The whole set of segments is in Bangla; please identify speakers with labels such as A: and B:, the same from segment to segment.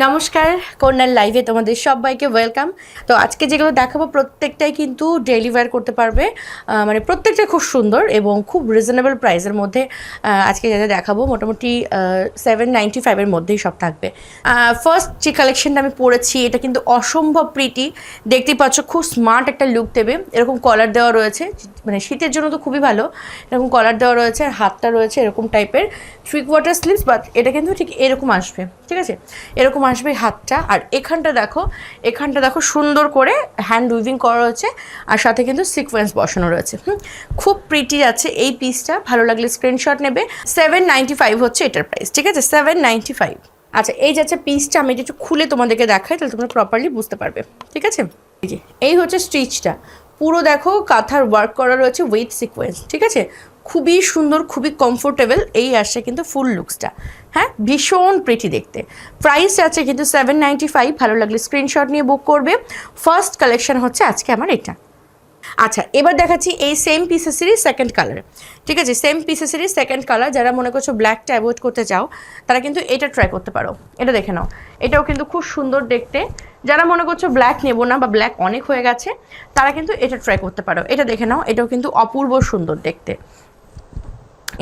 A: নমস্কার, কন্যার লাইভে তোমাদের সবাইকে ওয়েলকাম তো আজকে যেগুলো দেখাবো, প্রত্যেকটাই কিন্তু ওয়্যার করতে পারবে মানে প্রত্যেকটা খুব সুন্দর এবং খুব রিজনেবল প্রাইসের মধ্যে আজকে যেটা দেখাবো মোটামুটি সেভেন নাইনটি ফাইভের মধ্যেই সব থাকবে। ফার্স্ট যে কালেকশনটা আমি পরেছি, এটা কিন্তু অসম্ভব প্রিটি দেখতেই পাচ্ছ খুব স্মার্ট একটা লুক দেবে। এরকম কলার দেওয়া রয়েছে মানে শীতের জন্য তো খুবই ভালো। এরকম কলার দেওয়া রয়েছে আর হাতটা রয়েছে এরকম টাইপের থ্রি কোয়ার্টার স্লিভস বাট এটা কিন্তু ঠিক এরকম আসবে, ঠিক আছে? এরকম আসবে হাতটা, আর এখানটা দেখো এখানটা দেখো সুন্দর করে হ্যান্ড উইভিং করা রয়েছে, আর সাথে কিন্তু সিকোয়েন্স বসানো রয়েছে। খুব প্রিটি আছে এই পিসটা ভালো লাগলে স্ক্রিনশট নেবে। সেভেন নাইনটি ফাইভ হচ্ছে এটার প্রাইস ঠিক আছে? সেভেন ফাইভ আচ্ছা এই যাচ্ছে পিসটা আমি এটা একটু খুলে তোমাদেরকে দেখাই, তাহলে তোমরা প্রপারলি বুঝতে পারবে, ঠিক আছে? এই হচ্ছে স্টিচটা পুরো দেখো, কাঁথার ওয়ার্ক করা রয়েছে উইথ সিকোয়েন্স ঠিক আছে? খুবই সুন্দর, খুবই কমফোর্টেবল এই আসছে কিন্তু ফুল লুকসটা হ্যাঁ ভীষণ প্রিটি দেখতে। প্রাইস আছে কিন্তু সেভেন নাইনটি ফাইভ ভালো লাগলে স্ক্রিনশট নিয়ে বুক করবে। ফার্স্ট কালেকশন হচ্ছে আজকে আমার এটা। আচ্ছা এবার দেখাচ্ছি এই সেম পিসেসেরই সেকেন্ড কালার ঠিক আছে সেম পিসেসেরই সেকেন্ড কালার যারা মনে করছ ব্ল্যাকটা অ্যাভয়েড করতে চাও, তারা কিন্তু এটা ট্রাই করতে পারো। এটা দেখে নাও। এটাও কিন্তু খুব সুন্দর দেখতে। যারা মনে করছ ব্ল্যাক নেব না বা ব্ল্যাক অনেক হয়ে গেছে, তারা কিন্তু এটা ট্রাই করতে পারো। এটা দেখে নাও, এটাও কিন্তু অপূর্ব সুন্দর দেখতে।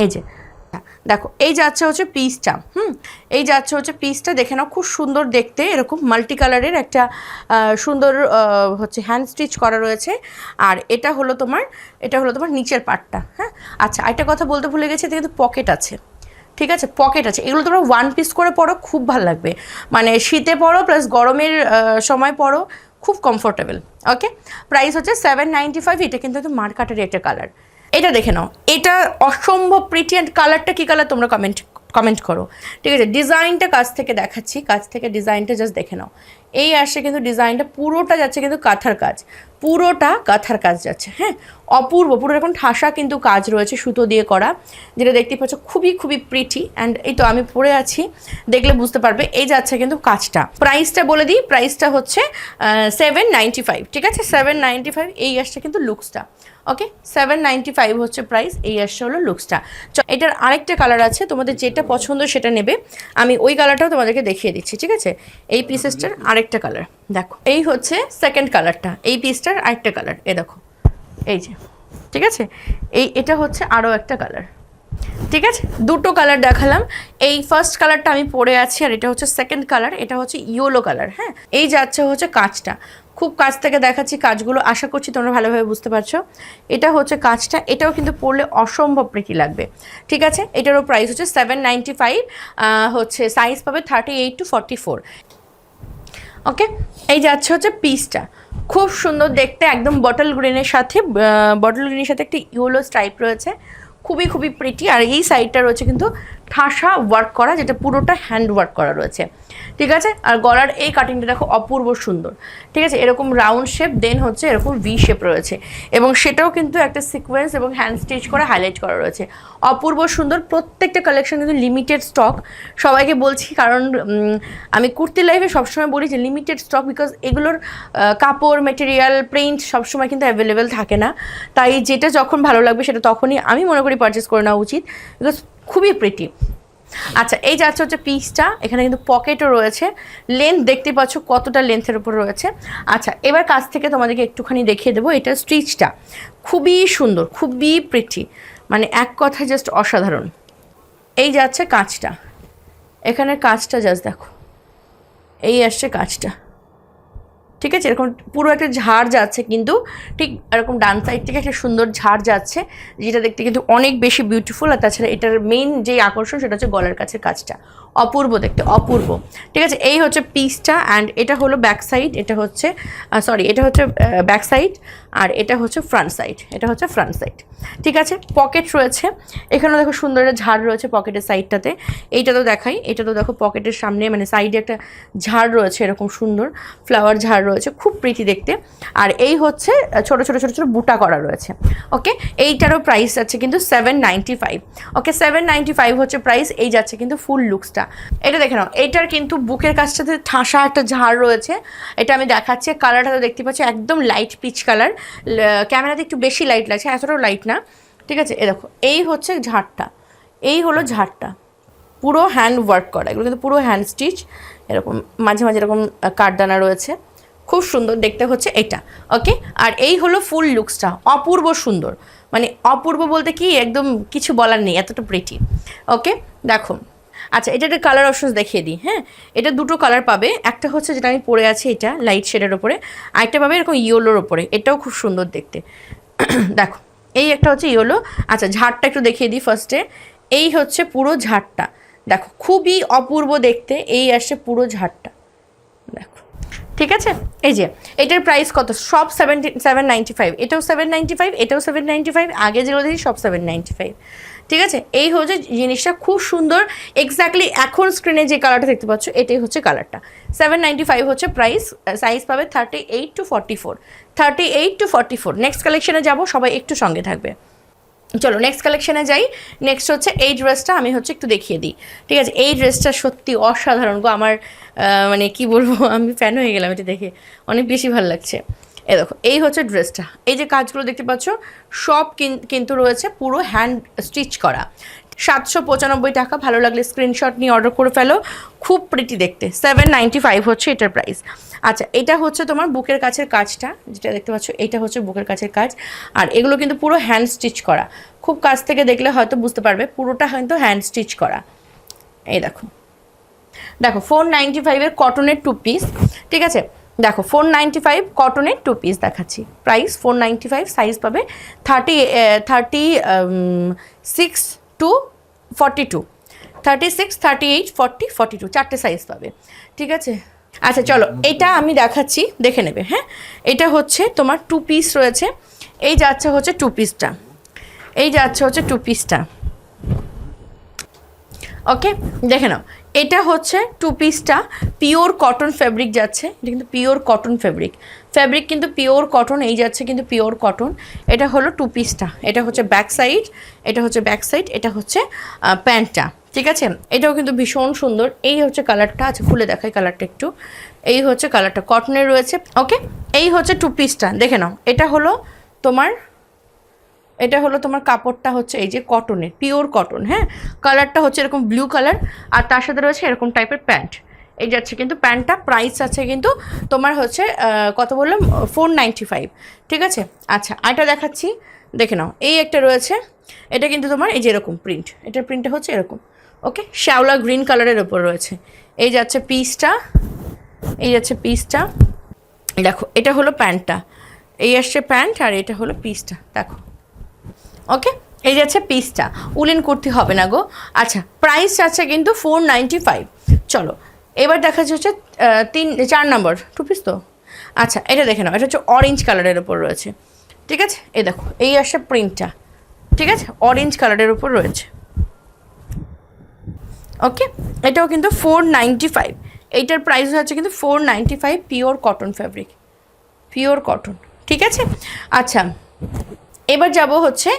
A: এই যে, দেখো, এই যাচ্ছে হচ্ছে পিসটা হুম? এই যাচ্ছে হচ্ছে পিসটা দেখে নাও, খুব সুন্দর দেখতে, এরকম মাল্টি কালারের একটা সুন্দর হচ্ছে হ্যান্ড স্টিচ করা রয়েছে। আর এটা হলো তোমার, এটা হলো তোমার নিচের পার্টটা হ্যাঁ? আচ্ছা একটা কথা বলতে ভুলে গেছি এতে কিন্তু পকেট আছে, ঠিক আছে? পকেট আছে। এগুলো তোমরা ওয়ান পিস করে পরো খুব ভালো লাগবে। মানে শীতে পরো প্লাস গরমের সময় পরো খুব কমফোর্টেবল ওকে প্রাইস হচ্ছে সেভেন নাইনটি ফাইভ এটা কিন্তু মার্কাটের একটা কালার এটা দেখে নাও। এটা অসম্ভব প্রিটি অ্যান্ড কালারটা কী কালার তোমরা কমেন্ট কমেন্ট করো। ঠিক আছে ডিজাইনটা কাছ থেকে দেখাচ্ছি, কাছ থেকে ডিজাইনটা জাস্ট দেখে নাও। এই আসে কিন্তু ডিজাইনটা পুরোটা যাচ্ছে কিন্তু কাঁথার কাজ। পুরোটা কাঁথার কাজ যাচ্ছে হ্যাঁ? অপূর্ব, পুরো এরকম ঠাসা কিন্তু কাজ রয়েছে সুতো দিয়ে করা, যেটা দেখতে পাচ্ছ খুবই খুবই প্রিটি অ্যান্ড এই তো আমি পরে আছি, দেখলে বুঝতে পারবে, এই যাচ্ছে কিন্তু কাজটা। প্রাইসটা বলে দিই প্রাইসটা হচ্ছে সেভেন নাইনটি ফাইভ ঠিক আছে? সেভেন নাইনটি ফাইভ এই আসছে কিন্তু লুকসটা ওকে সেভেন নাইনটি ফাইভ হচ্ছে প্রাইস এই আসছে হলো লুকসটা এটার আরেকটা কালার আছে, তোমাদের যেটা পছন্দ সেটা নেবে, আমি ওই কালারটাও তোমাদেরকে দেখিয়ে দিচ্ছি, ঠিক আছে? এই পিসেসটার আরেকটা কালার দেখো, এই হচ্ছে সেকেন্ড কালারটা এই পিসটার আরেকটা কালার এ দেখো। এই যে, ঠিক আছে? এই, এটা হচ্ছে আরও একটা কালার ঠিক আছে? দুটো কালার দেখালাম। এই ফার্স্ট কালারটা আমি পরে আছি আর এটা হচ্ছে সেকেন্ড কালার এটা হচ্ছে ইয়েলো কালার হ্যাঁ? এই যাচ্ছে হচ্ছে কাঁচটা। খুব কাছ থেকে দেখাচ্ছি কাজগুলো আশা করছি তোমরা ভালোভাবে বুঝতে পারছ। এটা হচ্ছে কাজটা এটাও কিন্তু পরলে অসম্ভব প্রীতি লাগবে, ঠিক আছে? এটারও প্রাইস হচ্ছে সেভেন নাইনটি ফাইভ হচ্ছে সাইজ পাবে thirty eight to forty four okay এই যে যাচ্ছে হচ্ছে পিসটা খুব সুন্দর দেখতে, একদম বটল গ্রিনের সাথে বটল গ্রিনের সাথে একটি ইউলো স্ট্রাইপ রয়েছে। খুবই খুবই প্রিটি আর এই সাইডটা রয়েছে কিন্তু ঠাসা ওয়ার্ক করা, যেটা পুরোটা হ্যান্ড ওয়ার্ক করা রয়েছে। ঠিক আছে? আর গলার এই কাটিংটা দেখো অপূর্ব সুন্দর। ঠিক আছে? এরকম রাউন্ড শেপ দেন হচ্ছে এরকম ভি শেপ রয়েছে। এবং সেটাও কিন্তু একটা সিকোয়েন্স এবং হ্যান্ড স্টিচ করে হাইলাইট করা রয়েছে। অপূর্ব সুন্দর, প্রত্যেকটা কালেকশন কিন্তু লিমিটেড স্টক সবাইকে বলছি, কারণ আমি কুর্তি লাইভে সবসময় বলি যে লিমিটেড স্টক বিকজ এগুলোর কাপড় মেটেরিয়াল প্রিন্ট সবসময় কিন্তু অ্যাভেলেবেল থাকে না। তাই যেটা যখন ভালো লাগবে সেটা তখনই আমি মনে করি পারচেস করে নেওয়া উচিত। বিকজ খুবই প্রিটি আচ্ছা এই যাচ্ছে হচ্ছে পিসটা এখানে কিন্তু পকেটও রয়েছে। লেন্থ দেখতে পাচ্ছ কতটা লেন্থের উপর রয়েছে। আচ্ছা এবার কাছ থেকে তোমাদেরকে একটুখানি দেখিয়ে দেবো এটা স্টিচটা খুবই সুন্দর, খুবই প্রিটি মানে এক কথায় জাস্ট অসাধারণ। এই যাচ্ছে কাঁচটা। এখানে কাঁচটা জাস্ট দেখো। এই আসছে কাঁচটা। ঠিক আছে? এরকম পুরো একটা ঝাড় যাচ্ছে কিন্তু ঠিক এরকম ডান সাইড থেকে একটা সুন্দর ঝাড় যাচ্ছে, যেটা দেখতে কিন্তু অনেক বেশি বিউটিফুল আর তাছাড়া এটার মেইন যে আকর্ষণ সেটা হচ্ছে গলার কাছের কাজটা। অপূর্ব দেখতে, অপূর্ব। ঠিক আছে, এই হচ্ছে পিসটা অ্যান্ড এটা হলো ব্যাক সাইড এটা হচ্ছে সরি এটা হচ্ছে ব্যাক সাইড আর এটা হচ্ছে ফ্রন্ট সাইড এটা হচ্ছে ফ্রন্ট সাইড ঠিক আছে পকেট রয়েছে, এখানেও দেখো সুন্দর একটা ঝাড় রয়েছে পকেটের সাইডটাতে এইটা তো দেখাই এটা তো দেখো পকেটের সামনে মানে সাইডে একটা ঝাড় রয়েছে, এরকম সুন্দর ফ্লাওয়ার ঝাড় রয়েছে, খুব প্রীতি দেখতে। আর এই হচ্ছে ছোট ছোট ছোট ছোট বুটা করা রয়েছে। ওকে এইটারও প্রাইস যাচ্ছে কিন্তু seven ninety five okay seven ninety five হচ্ছে প্রাইস এই যাচ্ছে কিন্তু ফুল লুকসটা এটা। দেখে নাও এইটার কিন্তু বুকের কাছটাতে ঠাসা একটা ঝাড় রয়েছে। এটা আমি দেখাচ্ছি কালারটা তো দেখতে পাচ্ছি, একদম লাইট পিচ কালার ক্যামেরাতে একটু বেশি লাইট লাগছে, এতটাও লাইট না। ঠিক আছে, এ দেখো, এই হচ্ছে ঝাড়টা, এই হলো ঝাড়টা। পুরো হ্যান্ড ওয়ার্ক করা, এগুলো কিন্তু পুরো হ্যান্ড স্টিচ এরকম, মাঝে মাঝে এরকম কাঠদানা রয়েছে। খুব সুন্দর, দেখতে হচ্ছে এটা ওকে আর এই হলো ফুল লুকসটা অপূর্ব সুন্দর। মানে অপূর্ব বলতে কি, একদম কিছু বলার নেই, এতটা প্রিটি ওকে দেখো আচ্ছা এটা একটা কালার অপশনস দেখিয়ে দিই হ্যাঁ? এটা দুটো কালার পাবে। একটা হচ্ছে যেটা আমি পরে আছি, এটা লাইট শেডের ওপরে আরেকটা পাবে এরকম ইয়েলোর ওপরে এটাও খুব সুন্দর দেখতে। দেখো, এই একটা হচ্ছে ইয়েলো আচ্ছা ঝাড়টা একটু দেখিয়ে দিই ফার্স্টে এই হচ্ছে পুরো ঝাড়টা। দেখো, খুবই অপূর্ব দেখতে এই আসছে পুরো ঝাড়টা। দেখো, ঠিক আছে? এই যে, এটার প্রাইস কত? সব সেভেন্টি সেভেন নাইনটি ফাইভ এটাও সেভেন নাইনটি ফাইভ এটাও সেভেন নাইনটি ফাইভ আগে যেগুলো দেখি সব সেভেন নাইনটি ফাইভ ঠিক আছে? এই হচ্ছে জিনিসটা খুব সুন্দর। এক্স্যাক্টলি এখন স্ক্রিনে যে কালারটা দেখতে পাচ্ছ, এটাই হচ্ছে কালারটা সেভেন নাইনটি ফাইভ হচ্ছে প্রাইস সাইজ পাবে thirty eight to forty four thirty eight to forty four next কালেকশনে যাব, সবাই একটু সঙ্গে থাকবে। চলো নেক্সট কালেকশনে যাই। নেক্সট হচ্ছে এই ড্রেসটা আমি হচ্ছে একটু দেখিয়ে দিই। ঠিক আছে? এই ড্রেসটা সত্যি অসাধারণ গো। আমার মানে কি বলব, আমি ফ্যান হয়ে গেলাম এটা দেখে। অনেক বেশি ভালো লাগছে। এ দেখো, এই হচ্ছে ড্রেসটা। এই যে কাজগুলো দেখতে পাচ্ছ, সব কিন- কিন্তু রয়েছে পুরো হ্যান্ড স্টিচ করা। সাতশো পঁচানব্বই টাকা, ভালো লাগলে স্ক্রিনশট নিয়ে অর্ডার করে ফেলো। খুব প্রিটি দেখতে সেভেন নাইনটি ফাইভ হচ্ছে এটার প্রাইস আচ্ছা এটা হচ্ছে তোমার বুকের কাছের কাজটা, যেটা দেখতে পাচ্ছ, এটা হচ্ছে বুকের কাছের কাজ। আর এগুলো কিন্তু পুরো হ্যান্ড স্টিচ করা। খুব কাছ থেকে দেখলে হয়তো বুঝতে পারবে, পুরোটা হয়তো হ্যান্ড স্টিচ করা। এই দেখো। দেখো ফোর নাইনটি ফাইভের কটনের টু পিস ঠিক আছে? দেখো ফোর নাইনটি ফাইভ কটনের টু পিস দেখাচ্ছি। Price four ninety five size পাবে thirty thirty six two forty two thirty six thirty eight forty forty two চারটে সাইজ পাবে। ঠিক আছে? আচ্ছা চলো, এটা আমি দেখাচ্ছি, দেখে নেবে হ্যাঁ? এটা হচ্ছে তোমার টু পিস রয়েছে। এই যাচ্ছে হচ্ছে টু। পিসটা এই যাচ্ছে হচ্ছে টু। পিসটা ওকে দেখে নাও। এটা হচ্ছে টু পিসটা পিওর কটন ফ্যাব্রিক যাচ্ছে। এটা কিন্তু পিওর কটন ফ্যাব্রিক ফ্যাব্রিক কিন্তু পিওর কটন এই যাচ্ছে কিন্তু পিওর কটন এটা হলো টু পিসটা এটা হচ্ছে ব্যাক সাইড এটা হচ্ছে ব্যাক সাইড এটা হচ্ছে প্যান্টটা ঠিক আছে? এটাও কিন্তু ভীষণ সুন্দর। এই হচ্ছে কালারটা আচ্ছা খুলে দেখাই কালারটা একটু। এই হচ্ছে কালারটা কটনের রয়েছে। ওকে এই হচ্ছে টু পিসটা দেখে নাও। এটা হলো তোমার এটা হলো তোমার কাপড়টা হচ্ছে এই যে কটনের পিওর কটন হ্যাঁ? কালারটা হচ্ছে এরকম ব্লু কালার আর তার সাথে রয়েছে এরকম টাইপের প্যান্ট এই যাচ্ছে কিন্তু প্যান্টটা প্রাইস আছে কিন্তু তোমার হচ্ছে কত বললাম? ফোর ফাইভ ঠিক আছে? আচ্ছা আরেকটা দেখাচ্ছি। দেখে নাও, এই একটা রয়েছে, এটা কিন্তু তোমার এই যে এরকম প্রিন্ট এটার প্রিন্টটা হচ্ছে এরকম ওকে শ্যাওলা গ্রিন কালারের ওপর রয়েছে। এই যাচ্ছে পিসটা এই যাচ্ছে পিসটা দেখো, এটা হলো প্যান্টটা এই আসছে প্যান্ট আর এটা হলো পিসটা দেখো। ওকে এই যাচ্ছে পিসটা উলেন করতে হবে না গো। আচ্ছা প্রাইস আছে কিন্তু ফোর নাইনটি ফাইভ চলো, এবার দেখা যাচ্ছে তিন, চার নম্বর টু পিস তো? আচ্ছা এটা দেখে নাও। এটা হচ্ছে অরেঞ্জ কালারের ওপর রয়েছে। ঠিক আছে? এই দেখো, এই আসছে প্রিন্টটা ঠিক আছে? অরেঞ্জ কালারের ওপর রয়েছে। ওকে এটাও কিন্তু ফোর নাইনটি ফাইভ এইটার প্রাইস হচ্ছে কিন্তু four ninety five pure cotton fabric pure cotton ঠিক আছে? আচ্ছা এবার যাব হচ্ছে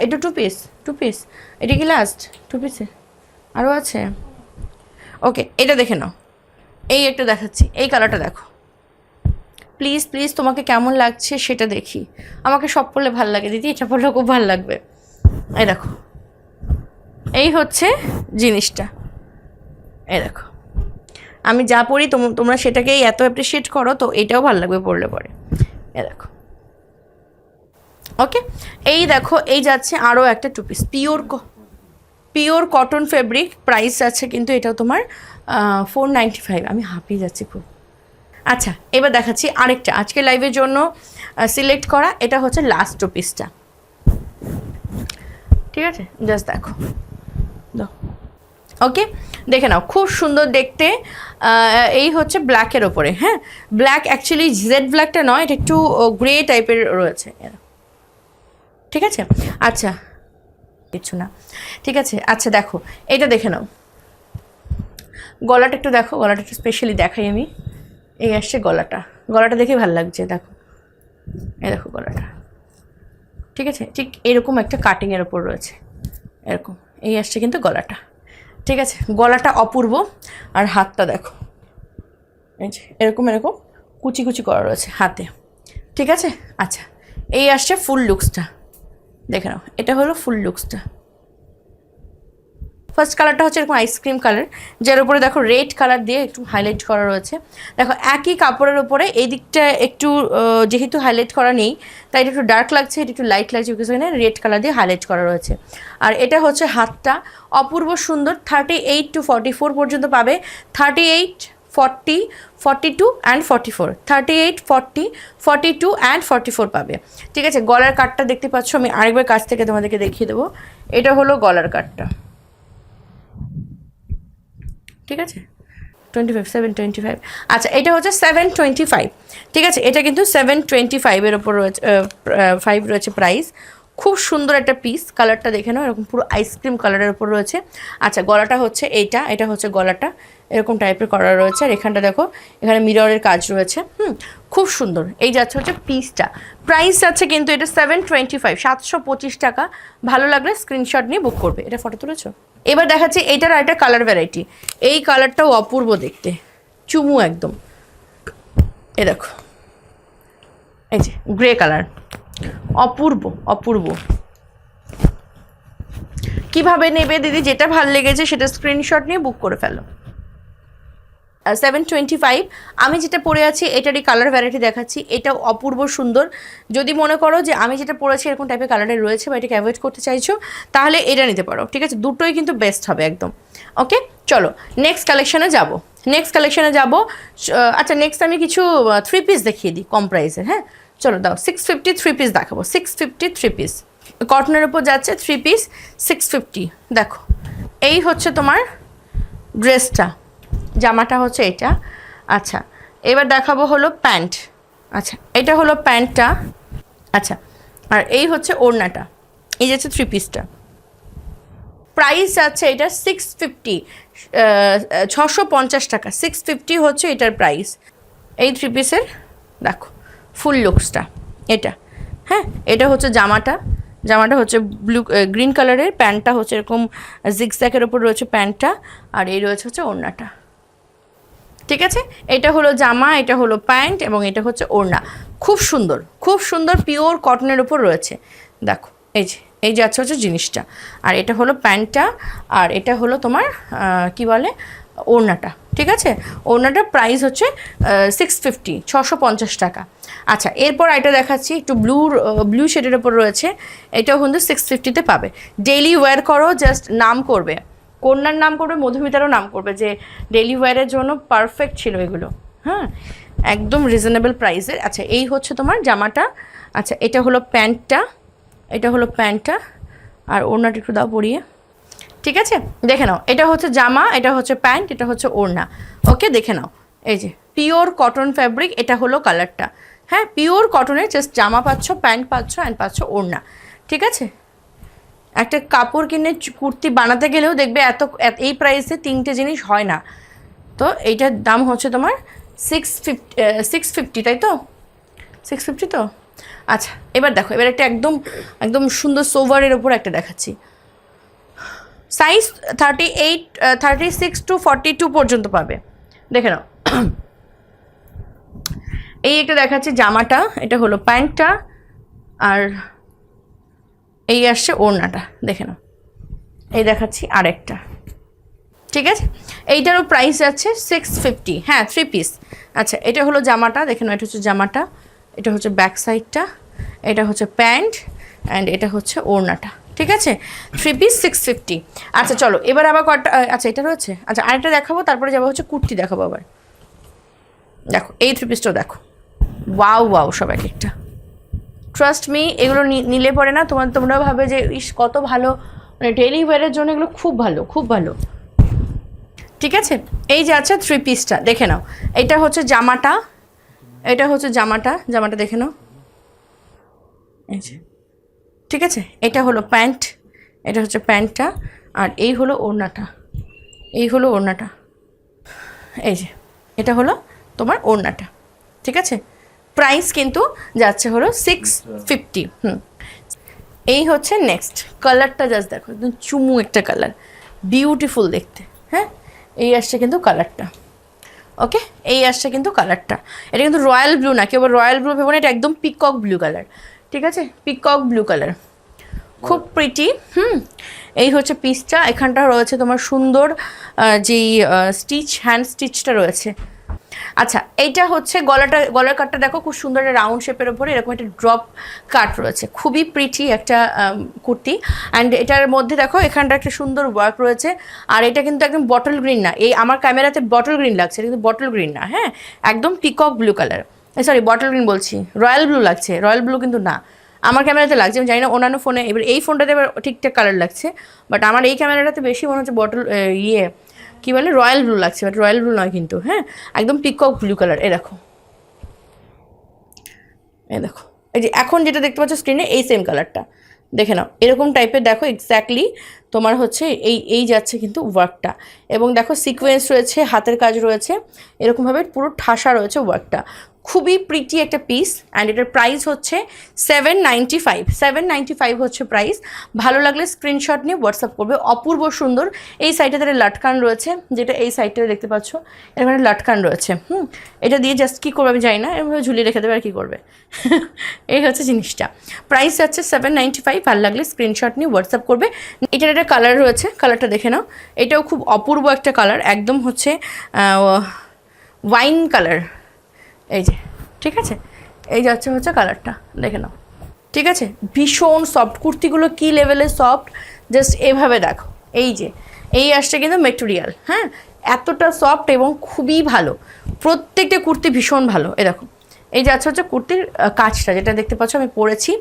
A: এটা টু পিস টু পিস এটা কি লাস্ট টু পিসে আরও আছে? ওকে এটা দেখে নাও। এই একটা দেখাচ্ছি, এই কালারটা দেখো। প্লিজ প্লিজ তোমাকে কেমন লাগছে সেটা দেখি। আমাকে সব পড়লে ভালো লাগে, দিদি, এটা পড়লে খুব ভালো লাগবে। এই দেখো। এই হচ্ছে জিনিসটা। এই দেখো। আমি যা পড়ি, তোম- তোমরা সেটাকেই এত অ্যাপ্রিসিয়েট করো, তো এটাও ভালো লাগবে পড়লে পরে। এ দেখো। ওকে এই দেখো, এই যাচ্ছে আরও একটা two piece pure pure cotton fabric price আছে কিন্তু এটাও তোমার ফোর নাইনটি ফাইভ আমি হাঁপিয়ে যাচ্ছি খুব। আচ্ছা এবার দেখাচ্ছি আরেকটা। আজকে লাইভের জন্য সিলেক্ট করা, এটা হচ্ছে লাস্ট টু। পিসটা ঠিক আছে? জাস্ট দেখো। ওকে দেখে নাও, খুব সুন্দর দেখতে। এই হচ্ছে ব্ল্যাকের ওপরে হ্যাঁ? ব্ল্যাক অ্যাকচুয়ালি জেড ব্ল্যাকটা নয়, এটা একটু গ্রে টাইপের রয়েছে। ঠিক আছে? আচ্ছা। কিছু না। ঠিক আছে আচ্ছা দেখো এটা দেখে নাও। গলাটা একটু দেখো, গলাটা একটু স্পেশালি দেখাই আমি। এই আসছে গলাটা। গলাটা দেখে ভালো লাগছে, দেখো। এই দেখো গলাটা। ঠিক আছে? ঠিক এরকম একটা কাটিংয়ের ওপর রয়েছে। এরকম। এই আসছে কিন্তু গলাটা। ঠিক আছে? গলাটা অপূর্ব, আর হাতটা দেখো। এই যে, এরকম এরকম কুচি কুচি করা রয়েছে হাতে। ঠিক আছে? আচ্ছা। এই আসছে ফুল লুকসটা দেখে নাও, এটা হলো ফুল লুকসটা ফার্স্ট কালারটা হচ্ছে এরকম আইসক্রিম কালার যার উপরে দেখো রেড কালার দিয়ে একটু হাইলাইট করা রয়েছে। দেখো, একই কাপড়ের উপরে এই দিকটা একটু যেহেতু হাইলাইট করা নেই, তাই একটু ডার্ক লাগছে, এটা একটু লাইট লাগছে বিকজ এখানে রেড কালার দিয়ে হাইলাইট করা রয়েছে। আর এটা হচ্ছে হাতটা, অপূর্ব সুন্দর thirty eight two forty four পর্যন্ত পাবে। Thirty eight forty forty two and forty four thirty eight forty forty two and forty four পাবে। ঠিক আছে, গলার কাটটা দেখতে পাচ্ছ, আমি আরেকবার কাছ থেকে তোমাদেরকে দেখিয়ে দেবো। এটা হলো গলার কাটটা। ঠিক আছে? Twenty five seven twenty five আচ্ছা এটা হচ্ছে সেভেন টোয়েন্টি ফাইভ ঠিক আছে, এটা কিন্তু সেভেন টোয়েন্টি ফাইভের ওপর রয়েছে ফাইভ রয়েছে প্রাইস খুব সুন্দর একটা পিস কালারটা দেখে নাও, এরকম পুরো আইসক্রিম কালারের ওপর রয়েছে। আচ্ছা গলাটা হচ্ছে এইটা, এটা হচ্ছে গলাটা, এরকম টাইপের করা রয়েছে। আর এখানটা দেখো, এখানে মিররের কাজ রয়েছে। হুম, খুব সুন্দর। এই যাচ্ছে হচ্ছে পিসটা প্রাইস যাচ্ছে কিন্তু এটা সেভেন টোয়েন্টি ফাইভ সাতশো পঁচিশ টাকা। ভালো লাগলে স্ক্রিনশট নিয়ে বুক করবে। এটা ফটো তুলেছো? এবার দেখাচ্ছি এইটার আরেকটা কালার ভ্যারাইটি এই কালারটাও অপূর্ব দেখতে। চুমু একদম। এ দেখো। এই যে গ্রে কালার অপূর্ব অপূর্ব। কীভাবে নেবে দিদি? যেটা ভালো লেগেছে সেটা স্ক্রিনশট নিয়ে বুক করে ফেলো। সেভেন টোয়েন্টি ফাইভ আমি যেটা পরে আছি, এটারই কালার ভ্যারাইটি দেখাচ্ছি। এটাও অপূর্ব সুন্দর। যদি মনে করো যে আমি যেটা পরেছি এরকম টাইপের কালারের রয়েছে বা এটাকে অ্যাভয়েড করতে চাইছো, তাহলে এটা নিতে পারো, ঠিক আছে? দুটোই কিন্তু বেস্ট হবে একদম। ওকে? চলো নেক্সট কালেকশানে যাব। নেক্সট কালেকশানে যাব। আচ্ছা নেক্সট আমি কিছু থ্রি পিস দেখিয়ে দিই, কম প্রাইসের হ্যাঁ? চলো দাও সিক্স ফিফটি থ্রি পিস দেখাবো সিক্স ফিফটি থ্রি পিস কটনের উপর যাচ্ছে থ্রি পিস সিক্স ফিফটি দেখো, এই হচ্ছে তোমার ড্রেসটা জামাটা হচ্ছে এটা। আচ্ছা এবার দেখাবো হলো প্যান্ট। আচ্ছা এটা হলো প্যান্টটা। আচ্ছা আর এই হচ্ছে ওড়নাটা, এই যে হচ্ছে থ্রি পিসটা প্রাইস আছে এটা সিক্স ফিফটি ছশো পঞ্চাশ টাকা সিক্স ফিফটি হচ্ছে এটার প্রাইস এই থ্রি পিসের দেখো। ফুল লুকসটা, এটা। হ্যাঁ এটা হচ্ছে জামাটা। জামাটা হচ্ছে ব্লু গ্রিন কালারের। প্যান্টটা হচ্ছে এরকম জিগজ্যাকের ওপর রয়েছে প্যান্টটা। আর এই রয়েছে হচ্ছে ওড়নাটা। ঠিক আছে? এটা হলো জামা, এটা হলো প্যান্ট এবং এটা হচ্ছে ওড়না। খুব সুন্দর খুব সুন্দর পিওর কটনের ওপর রয়েছে। দেখো, এই যে এই যে আছে হচ্ছে জিনিসটা। আর এটা হলো প্যান্টটা, আর এটা হলো তোমার কি বলে? ওড়নাটা, ঠিক আছে? ওড়নাটার প্রাইস হচ্ছে সিক্স ফিফটি ছশো পঞ্চাশ টাকা। আচ্ছা এরপর এটা দেখাচ্ছি, একটু ব্লুর ব্লু শেডের ওপর রয়েছে। এটাও কিন্তু সিক্স ফিফটিতে পাবে। ডেইলি ওয়্যার করো জাস্ট নাম করবে। কন্যার নাম করবে, মধুমিতারও নাম করবে, যে ডেলি ওয়্যারের জন্য পারফেক্ট ছিল এগুলো। হ্যাঁ? একদম রিজনেবল প্রাইসের আচ্ছা এই হচ্ছে তোমার জামাটা। আচ্ছা এটা হলো প্যান্টটা। এটা হলো প্যান্টটা। আর ওড়নাটা একটু দাও পরিয়ে। ঠিক আছে? দেখে নাও, এটা হচ্ছে জামা, এটা হচ্ছে প্যান্ট, এটা হচ্ছে ওড়না। ওকে, দেখে নাও। এই যে, পিওর কটন ফ্যাব্রিক, এটা হলো কালারটা। হ্যাঁ পিওর কটনের জাস্ট জামা পাচ্ছ, প্যান্ট পাচ্ছ অ্যান্ড পাচ্ছ ওড়না। ঠিক আছে? একটা কাপড় কিনে কুর্তি বানাতে গেলেও দেখবে এত এই প্রাইসে তিনটে জিনিস হয় না। তো এইটার দাম হচ্ছে তোমার সিক্স ফিফটি সিক্স ফিফটি তাই তো? সিক্স ফিফটি তো? আচ্ছা এবার দেখো, এবার একটা একদম একদম সুন্দর সোভারের ওপর একটা দেখাচ্ছি। Size thirty eight thirty six two forty two পর্যন্ত পাবে। দেখে নাও। এই একটা দেখাচ্ছি জামাটা, এটা হলো প্যান্টটা, আর এই আসছে ওড়নাটা, দেখে নাও। এই দেখাচ্ছি আরেকটা। ঠিক আছে? এইটারও প্রাইস আছে সিক্স ফিফটি হ্যাঁ থ্রি পিস আচ্ছা এটা হলো জামাটা, দেখে নাও, এটা হচ্ছে জামাটা, এটা হচ্ছে ব্যাক সাইডটা এটা হচ্ছে প্যান্ট অ্যান্ড এটা হচ্ছে ওড়নাটা। ঠিক আছে? থ্রি পিস সিক্স ফিফটি আচ্ছা চলো, এবার আবার কটা আচ্ছা এটা রয়েছে? আচ্ছা আরেকটা দেখাবো, তারপরে যাব হচ্ছে কুর্তি দেখাবো আবার। দেখো, এই থ্রি পিসটাও দেখো। ওয়াও ওয়াও সব এক একটা। ট্রাস্ট মি এগুলো নিলে পরে না, তোমার তোমরা ভাবে যে, ইস, কত ভালো। মানে ডেলি ওয়ারের জন্য এগুলো খুব ভালো খুব ভালো। ঠিক আছে? এই যে আছে থ্রি পিসটা দেখে নাও। এটা হচ্ছে জামাটা, এটা হচ্ছে জামাটা জামাটা দেখে নাও। এই যে। ঠিক আছে? এটা হলো প্যান্ট, এটা হচ্ছে প্যান্টটা, আর এই হলো ওড়নাটা। এই হলো ওড়নাটা। এই যে, এটা হলো তোমার ওড়নাটা। ঠিক আছে? প্রাইস কিন্তু যাচ্ছে হলো সিক্স ফিফটি হুম। এই হচ্ছে নেক্সট কালারটা জাস্ট দেখো, একদম চুমু একটা কালার। বিউটিফুল দেখতে। হ্যাঁ? এই আসছে কিন্তু কালারটা। ওকে এই আসছে কিন্তু কালারটা। এটা কিন্তু রয়্যাল ব্লু না কেবল রয়্যাল ব্লু ভেবো না, এটা একদম পিকক ব্লু কালার ঠিক আছে? পিকক ব্লু কালার খুব প্রিটি হুম? এই হচ্ছে পিসটা এখানটা রয়েছে তোমার সুন্দর যেই স্টিচ হ্যান্ড স্টিচটা রয়েছে। আচ্ছা এইটা হচ্ছে গলাটা গলার কাটটা দেখো খুব সুন্দর একটা রাউন্ড শেপের ওপরে এরকম একটা ড্রপ কাট রয়েছে। খুবই প্রিটি একটা কুর্তি। অ্যান্ড এটার মধ্যে দেখো এখানটা একটা সুন্দর ওয়ার্ক রয়েছে। আর এটা কিন্তু একদম বটল গ্রিন না। এই আমার ক্যামেরাতে বটল গ্রিন লাগছে এটা কিন্তু বটল গ্রিন না হ্যাঁ? একদম peacock blue colour sorry bottle green বলছি। রয়্যাল ব্লু লাগছে। রয়্যাল ব্লু কিন্তু না। আমার ক্যামেরাতে লাগছে, আমি জানি না অন্যান্য ফোনে এবার এই ফোনটাতে এবার ঠিকঠাক কালার লাগছে বাট আমার এই ক্যামেরাটাতে বেশি মনে হচ্ছে বটল ইয়ে কী বলে রয়্যাল ব্লু লাগছে বাট রয়্যাল ব্লু নয় কিন্তু হ্যাঁ? একদম পিকক ব্লু কালার এ দেখো। এই দেখো। এই যে এখন যেটা দেখতে পাচ্ছ স্ক্রিনে এই সেম কালারটা দেখে নাও, এরকম টাইপের দেখো এক্স্যাক্টলি তোমার হচ্ছে এই এই যাচ্ছে কিন্তু ওয়ার্কটা এবং দেখো সিকোয়েন্স রয়েছে, হাতের কাজ রয়েছে, এরকমভাবে পুরো ঠাসা রয়েছে ওয়ার্কটা খুবই প্রিটি একটা পিস অ্যান্ড এটার প্রাইস হচ্ছে seven ninety five seven five হচ্ছে প্রাইস ভালো লাগলে স্ক্রিনশট নিয়ে হোয়াটসঅ্যাপ করবে। অপূর্ব সুন্দর। এই সাইডটাতে একটা লাটকান রয়েছে, যেটা এই সাইডটাতে দেখতে পাচ্ছ। একটা লাটকান রয়েছে, হুম? এটা দিয়ে জাস্ট কী করবে আমি জানি না। এভাবে ঝুলিয়ে রেখে দেবে আর কী করবে। এই হচ্ছে জিনিসটা। প্রাইস যাচ্ছে সেভেন নাইনটি ফাইভ ভালো লাগলে স্ক্রিনশট নিয়ে হোয়াটসঅ্যাপ করবে। এটার একটা কালার রয়েছে কালারটা দেখে নাও। এটাও খুব অপূর্ব একটা কালার একদম হচ্ছে ওয়াইন কালার এই যে, ঠিক আছে? এই যাচ্ছে হচ্ছে কালারটা দেখে নাও। ঠিক আছে? ভীষণ সফট কুর্তিগুলো কী লেভেলের সফট জাস্ট এভাবে দেখো। এই যে, এই আসছে কিন্তু মেটেরিয়াল হ্যাঁ? এতটা সফট এবং খুবই ভালো। প্রত্যেকটা কুর্তি ভীষণ ভালো। এ দেখো, এই যাচ্ছে হচ্ছে কুর্তির কাজটা, যেটা দেখতে পাচ্ছ আমি পরেছি।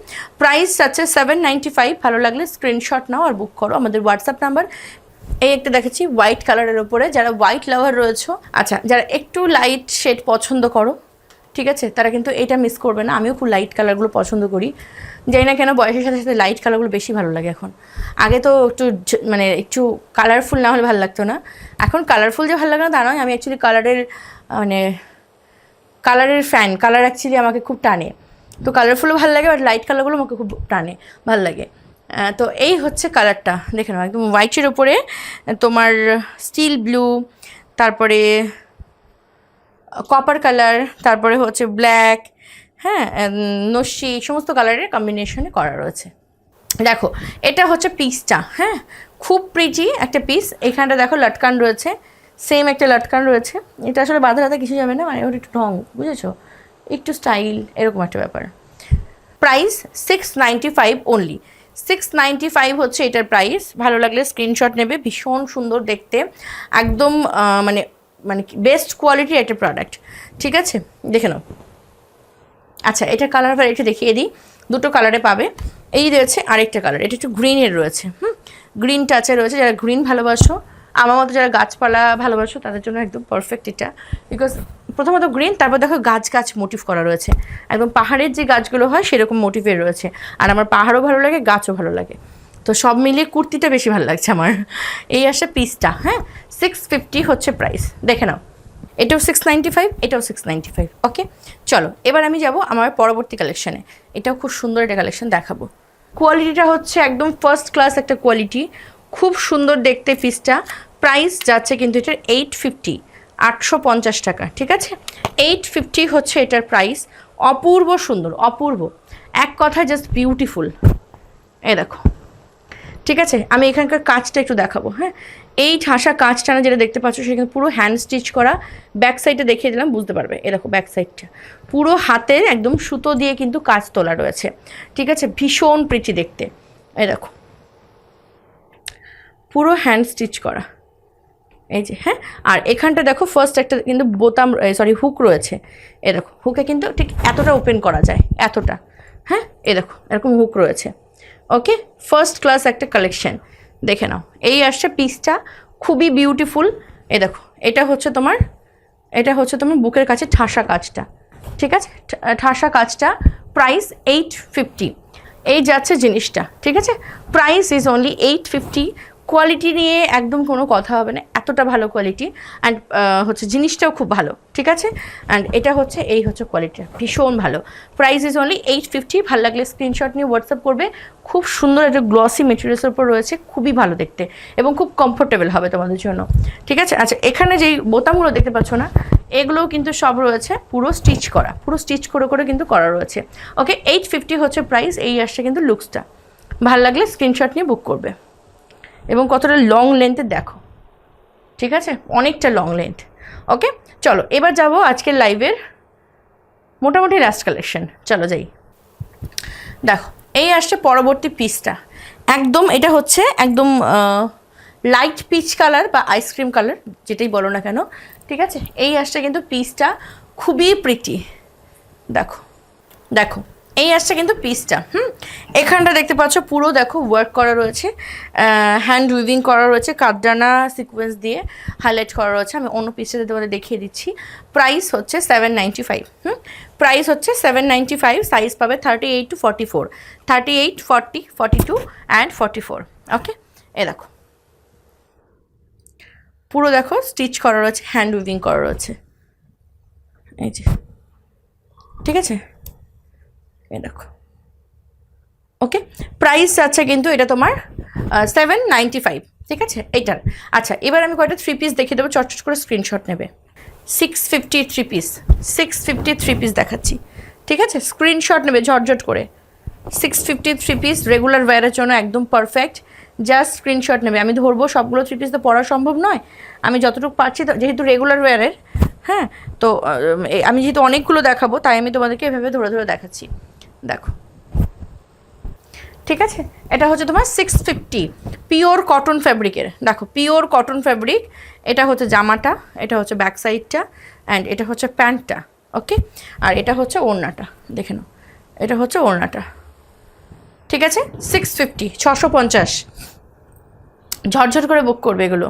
A: প্রাইস আছে সেভেন নাইনটি ফাইভ ভালো লাগলে স্ক্রিনশট নাও আর বুক করো। আমাদের হোয়াটসঅ্যাপ নাম্বার এই একটা দেখেছি হোয়াইট কালারের ওপরে। যারা হোয়াইট লাভার রয়েছে আচ্ছা যারা একটু লাইট শেড পছন্দ করো ঠিক আছে? তারা কিন্তু এটা মিস করবে না। আমিও খুব লাইট কালারগুলো পছন্দ করি। জানি না কেন বয়সের সাথে সাথে লাইট কালারগুলো বেশি ভালো লাগে এখন। আগে তো একটু মানে একটু কালারফুল না হলে ভালো লাগতো না। এখন কালারফুল যে ভালো লাগে না তা নয়। আমি অ্যাকচুয়ালি কালারের মানে কালারের ফ্যান কালার অ্যাকচুয়ালি আমাকে খুব টানে। তো কালারফুলও ভালো লাগে বাট লাইট কালারগুলো আমাকে খুব টানে, ভালো লাগে। তো এই হচ্ছে কালারটা দেখে নাও, একদম হোয়াইটের ওপরে তোমার স্টিল ব্লু তারপরে কপার কালার তারপরে হচ্ছে ব্ল্যাক হ্যাঁ নস্যি, সমস্ত কালারের কম্বিনেশনে করা রয়েছে। দেখো, এটা হচ্ছে পিসটা হ্যাঁ? খুব প্রিটি একটা পিস এখানটা দেখো লটকান রয়েছে সেম একটা লটকান রয়েছে। এটা আসলে বাঁধা হাতে কিছু যাবে না মানে ওটা একটু ঢং, বুঝেছ? একটু স্টাইল এরকম একটা ব্যাপার। Price six ninety five only six ninety five হচ্ছে এটার প্রাইস ভালো লাগলে স্ক্রিনশট নেবে, ভীষণ সুন্দর দেখতে। একদম মানে মানে বেস্ট কোয়ালিটির একটা প্রোডাক্ট ঠিক আছে? দেখে নাও। আচ্ছা এটা কালার ভ্যারাইটি দেখিয়ে দিই। দুটো কালারে পাবে। এই রয়েছে আরেকটা কালার এটা একটু গ্রিনের রয়েছে, হুম? গ্রিন টাচে রয়েছে, যারা গ্রিন ভালোবাসো, আমার মতো যারা গাছপালা ভালোবাসো, তাদের জন্য একদম পারফেক্ট এটা। বিকজ প্রথমত গ্রিন তারপর দেখো গাছ গাছ মোটিভ করা রয়েছে। একদম পাহাড়ের যে গাছগুলো হয়, সেরকম মোটিভের রয়েছে। আর আমার পাহাড়ও ভালো লাগে, গাছও ভালো লাগে। তো সব মিলিয়ে কুর্তিটা বেশি ভালো লাগছে আমার। এই আসে পিসটা হ্যাঁ? সিক্স ফিফটি হচ্ছে প্রাইস দেখে নাও। এটাও সিক্স নাইনটি ফাইভ এটাও সিক্স নাইনটি ফাইভ ওকে চলো, এবার আমি যাব আমার পরবর্তী কালেকশানে এটাও খুব সুন্দর একটা কালেকশন দেখাবো। কোয়ালিটিটা হচ্ছে একদম ফার্স্ট ক্লাস একটা কোয়ালিটি খুব সুন্দর দেখতে পিসটা প্রাইস যাচ্ছে কিন্তু এটার এইট ফিফটি আটশো পঞ্চাশ টাকা, ঠিক আছে? এইট ফিফটি হচ্ছে এটার প্রাইস অপূর্ব সুন্দর, অপূর্ব। এক কথায় জাস্ট বিউটিফুল এ দেখো। ঠিক আছে? আমি এখানকার কাজটা একটু দেখাবো হ্যাঁ? এই ঠাসা কাজটা না যেটা দেখতে পাচ্ছ, সেখানে পুরো হ্যান্ড স্টিচ করা ব্যাক সাইডে দেখিয়ে দিলাম, বুঝতে পারবে? এ দেখো ব্যাক সাইডটা পুরো হাতের একদম সুতো দিয়ে কিন্তু কাজ তোলা রয়েছে। ঠিক আছে? ভীষণ প্রীতি দেখতে। এ দেখো। পুরো হ্যান্ড স্টিচ করা। এই যে হ্যাঁ? আর এখানটা দেখো ফার্স্ট একটা কিন্তু বোতাম সরি হুক রয়েছে। এ দেখো হুকে কিন্তু ঠিক এতটা ওপেন করা যায়, এতটা। হ্যাঁ? এ দেখো, এরকম হুক রয়েছে। ওকে ফার্স্ট ক্লাস একটা কালেকশন দেখে নাও। এই আসছে পিসটা খুবই বিউটিফুল এ দেখো, এটা হচ্ছে তোমার, এটা হচ্ছে তোমার বুকের কাছে ঠাসা কাজটা। ঠিক আছে? ঠাসা কাজটা। প্রাইস এইট ফিফটি এই যাচ্ছে জিনিসটা। ঠিক আছে? Price is only eight fifty quality নিয়ে একদম কোনো কথা হবে না, এতটা ভালো কোয়ালিটি অ্যান্ড হচ্ছে জিনিসটাও খুব ভালো, ঠিক আছে? অ্যান্ড এটা হচ্ছে, এই হচ্ছে কোয়ালিটিটা ভীষণ ভালো। Price is only eight fifty ভালো লাগলে স্ক্রিনশট নিয়ে হোয়াটসঅ্যাপ করবে। খুব সুন্দর একটা গ্লসি মেটেরিয়ালসের উপর রয়েছে, খুবই ভালো দেখতে এবং খুব কমফোর্টেবল হবে তোমাদের জন্য, ঠিক আছে? আচ্ছা এখানে যেই বোতামগুলো দেখতে পাচ্ছ না, এগুলোও কিন্তু সব রয়েছে, পুরো স্টিচ করা, পুরো স্টিচ করে করে কিন্তু করা রয়েছে। ওকে এইট ফিফটি হচ্ছে প্রাইস এই আসছে কিন্তু লুকসটা ভালো লাগলে স্ক্রিনশট নিয়ে বুক করবে। এবং কতটা লং লেন্থে দেখো। ঠিক আছে? অনেকটা লং লেন্থ ওকে চলো, এবার যাব আজকের লাইভের মোটামুটি লাস্ট কালেকশন চলো যাই। দেখো, এই আসছে পরবর্তী পিসটা একদম এটা হচ্ছে একদম লাইট পিচ কালার বা আইসক্রিম কালার যেটাই বলো না কেন। ঠিক আছে? এই আসছে কিন্তু পিসটা খুবই প্রিটি দেখো দেখো। এই আসছে কিন্তু পিসটা হুম? এখানটা দেখতে পাচ্ছ, পুরো দেখো ওয়ার্ক করা রয়েছে হ্যান্ড উইভিং করা রয়েছে কাঠডানা সিকোয়েন্স দিয়ে হাইলাইট করা রয়েছে। আমি অন্য পিসটাতে তোমাদের দেখিয়ে দিচ্ছি। প্রাইস হচ্ছে seven ninety five hmm? Price হচ্ছে সেভেন নাইনটি ফাইভ সাইজ পাবে thirty eight two forty four thirty eight forty forty two and forty four okay এ দেখো। পুরো দেখো স্টিচ করা রয়েছে হ্যান্ড উইভিং করা রয়েছে। এই যে, ঠিক আছে? এই দেখো। ওকে প্রাইস আছে কিন্তু এটা তোমার সেভেন নাইনটি ফাইভ ঠিক আছে? এইটার। আচ্ছা এবার আমি কয়টা থ্রি পিস দেখিয়ে দেবো, চটচট করে স্ক্রিনশট নেবে। Six fifty three piece six fifty three piece দেখাচ্ছি, ঠিক আছে? স্ক্রিনশট নেবে ঝটঝট করে। Six fifty three piece regular ওয়্যারের জন্য একদম পারফেক্ট জাস্ট স্ক্রিনশট নেবে। আমি ধরবো সবগুলো থ্রি পিস তো পড়া সম্ভব নয়। আমি যতটুকু পারছি তো- যেহেতু রেগুলার ওয়্যারের হ্যাঁ? তো আমি যেহেতু অনেকগুলো দেখাবো, তাই আমি তোমাদেরকে এভাবে ধরে ধরে দেখাচ্ছি। দেখো। ঠিক আছে? এটা হচ্ছে তোমার সিক্স ফিফটি পিওর কটন ফ্যাব্রিকের দেখো পিওর কটন ফ্যাব্রিক এটা হচ্ছে জামাটা, এটা হচ্ছে ব্যাক সাইডটা অ্যান্ড এটা হচ্ছে প্যান্টটা ওকে আর এটা হচ্ছে ওড়নাটা, দেখে নাও। এটা হচ্ছে ওড়নাটা। ঠিক আছে? সিক্স ফিফটি ছশো পঞ্চাশ। ঝরঝর করে বুক করবে এগুলো।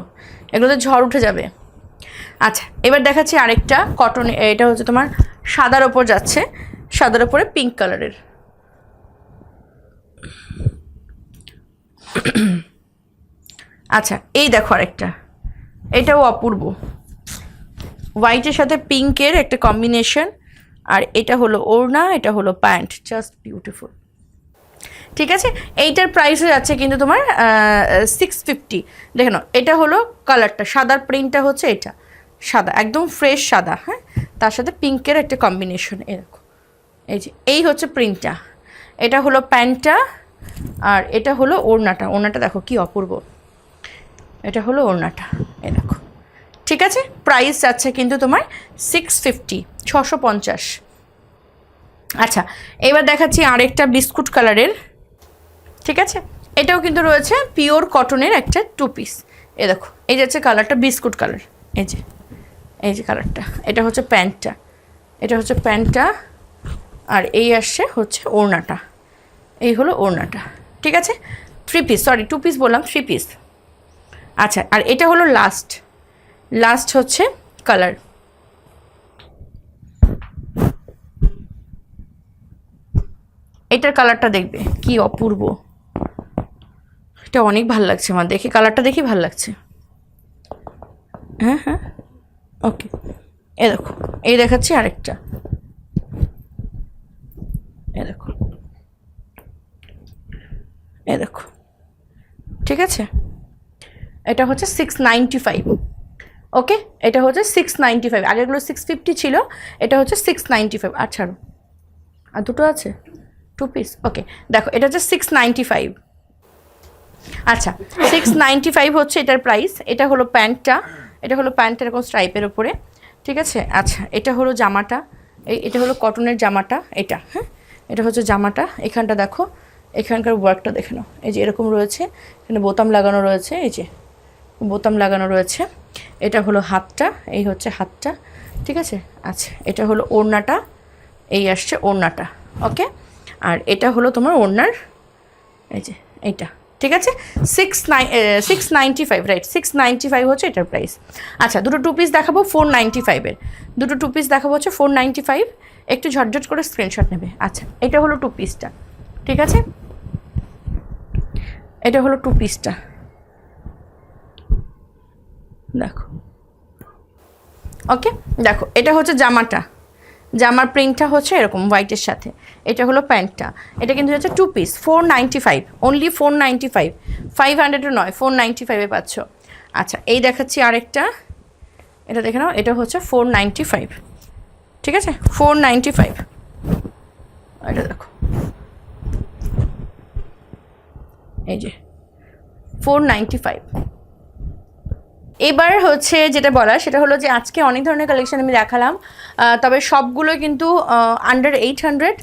A: এগুলোতে ঝড় উঠে যাবে। আচ্ছা এবার দেখাচ্ছি আরেকটা কটন এটা হচ্ছে তোমার সাদার ওপর যাচ্ছে। সাদার ওপরে পিঙ্ক কালারের আচ্ছা এই দেখো আরেকটা। এটাও অপূর্ব। হোয়াইটের সাথে পিঙ্কের একটা কম্বিনেশন আর এটা হলো ওড়না, এটা হলো প্যান্ট জাস্ট বিউটিফুল ঠিক আছে? এইটার প্রাইস যাচ্ছে কিন্তু তোমার সিক্স ফিফটি দেখে নাও, এটা হলো কালারটা সাদার প্রিন্টটা হচ্ছে এটা। সাদা, একদম ফ্রেশ সাদা হ্যাঁ? তার সাথে পিঙ্কের একটা কম্বিনেশন এরকম। এই যে, এই হচ্ছে প্রিন্টটা এটা হলো প্যান্টটা আর এটা হলো ওড়নাটা। ওড়নাটা দেখো কি অপূর্ব। এটা হলো ওড়নাটা। এ দেখো। ঠিক আছে? প্রাইস যাচ্ছে কিন্তু তোমার সিক্স ফিফটি ছশো পঞ্চাশ। আচ্ছা এবার দেখাচ্ছি আরেকটা বিস্কুট কালারের। ঠিক আছে? এটাও কিন্তু রয়েছে পিওর কটনের একটা টু পিস এ দেখো, এই যে হচ্ছে কালারটা বিস্কুট কালার। এই যে এই যে কালারটা। এটা হচ্ছে প্যান্টটা। এটা হচ্ছে প্যান্টটা আর এই আসছে হচ্ছে ওড়নাটা। এই হলো ওড়নাটা। ঠিক আছে? Three piece sorry two piece বললাম থ্রি পিস আচ্ছা আর এটা হলো লাস্ট লাস্ট হচ্ছে কালার এটার কালারটা দেখবে, কি অপূর্ব। এটা অনেক ভালো লাগছে আমার, দেখে কালারটা দেখে ভালো লাগছে। হ্যাঁ হ্যাঁ? ওকে এ দেখো, এই দেখাচ্ছি আরেকটা। এ দেখো। এ দেখো। ঠিক আছে? এটা হচ্ছে সিক্স নাইনটি ফাইভ ওকে? এটা হচ্ছে সিক্স নাইনটি ফাইভ আগেরগুলো সিক্স ফিফটি ছিল, এটা হচ্ছে সিক্স নাইনটি ফাইভ আর ছাড়ো। আর দুটো আছে? টু পিস ওকে, দেখো, এটা হচ্ছে সিক্স নাইনটি ফাইভ আচ্ছা সিক্স নাইনটি ফাইভ হচ্ছে এটার প্রাইস এটা হলো প্যান্টটা। এটা হলো প্যান্ট এরকম স্ট্রাইপের ওপরে ঠিক আছে? আচ্ছা এটা হলো জামাটা। এই, এটা হলো কটনের জামাটা, এটা হ্যাঁ? এটা হচ্ছে জামাটা, এখানটা দেখো, এখানকার ওয়ার্কটা দেখে নাও। এই যে এরকম রয়েছে, এখানে বোতাম লাগানো রয়েছে, এই যে বোতাম লাগানো রয়েছে। এটা হলো হাতটা, এই হচ্ছে হাতটা, ঠিক আছে? আচ্ছা এটা হলো ওড়নাটা, এই আসছে ওড়নাটা, ওকে? আর এটা হলো তোমার ওড়নার, এই যে এইটা, ঠিক আছে? Six nine six ninety five right six ninety five হচ্ছে এটার প্রাইস আচ্ছা দুটো টু পিস দেখাবো ফোর নাইনটি ফাইভের দুটো টু পিস দেখাবো হচ্ছে ফোর নাইনটি ফাইভ একটু ঝটঝট করে স্ক্রিনশট নেবে। আচ্ছা এটা হলো টু পিসটা ঠিক আছে? এটা হলো টু। পিসটা দেখো। ওকে দেখো, এটা হচ্ছে জামাটা। জামার প্রিন্টটা হচ্ছে এরকম হোয়াইটের সাথে। এটা হলো প্যান্টটা। এটা কিন্তু হচ্ছে two piece four ninety five only four ninety five five হান্ড্রেডও নয় ফোর নাইনটি ফাইভে পাচ্ছ। আচ্ছা এই দেখাচ্ছি আরেকটা। এটা দেখে নাও, এটা হচ্ছে ফোর নাইনটি ফাইভ ঠিক আছে? ফোর নাইনটি ফাইভ এটা দেখো। এই যে ফোর নাইনটি ফাইভ এবার হচ্ছে যেটা বলা সেটা হলো যে আজকে অনেক ধরনের কালেকশন আমি দেখালাম। তবে সবগুলো কিন্তু আন্ডার এইট হান্ড্রেড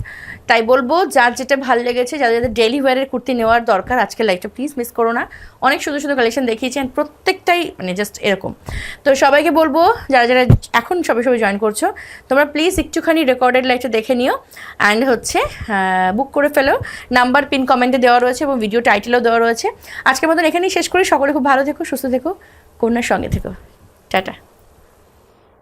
A: তাই বলব, যার যেটা ভালো লেগেছে, যাদের যাদের ডেলি ওয়ারের কুর্তি নেওয়ার দরকার আজকে লাইফটা প্লিজ মিস করো না। অনেক সুন্দর সুন্দর কালেকশন দেখিয়েছেন প্রত্যেকটাই মানে জাস্ট এরকম। তো সবাইকে বলব, যারা যারা এখন সবে সবে জয়েন করছ, তোমরা প্লিজ একটুখানি রেকর্ডেড লাইফটা দেখে নিও অ্যান্ড হচ্ছে বুক করে ফেলো। নাম্বার পিন কমেন্টে দেওয়া রয়েছে এবং ভিডিও টাইটেলও দেওয়া রয়েছে। আজকের মতন এখানেই শেষ করি। সকলে খুব ভালো থেকো, সুস্থ থেকো, কন্যার সঙ্গে থেকো। টাটা।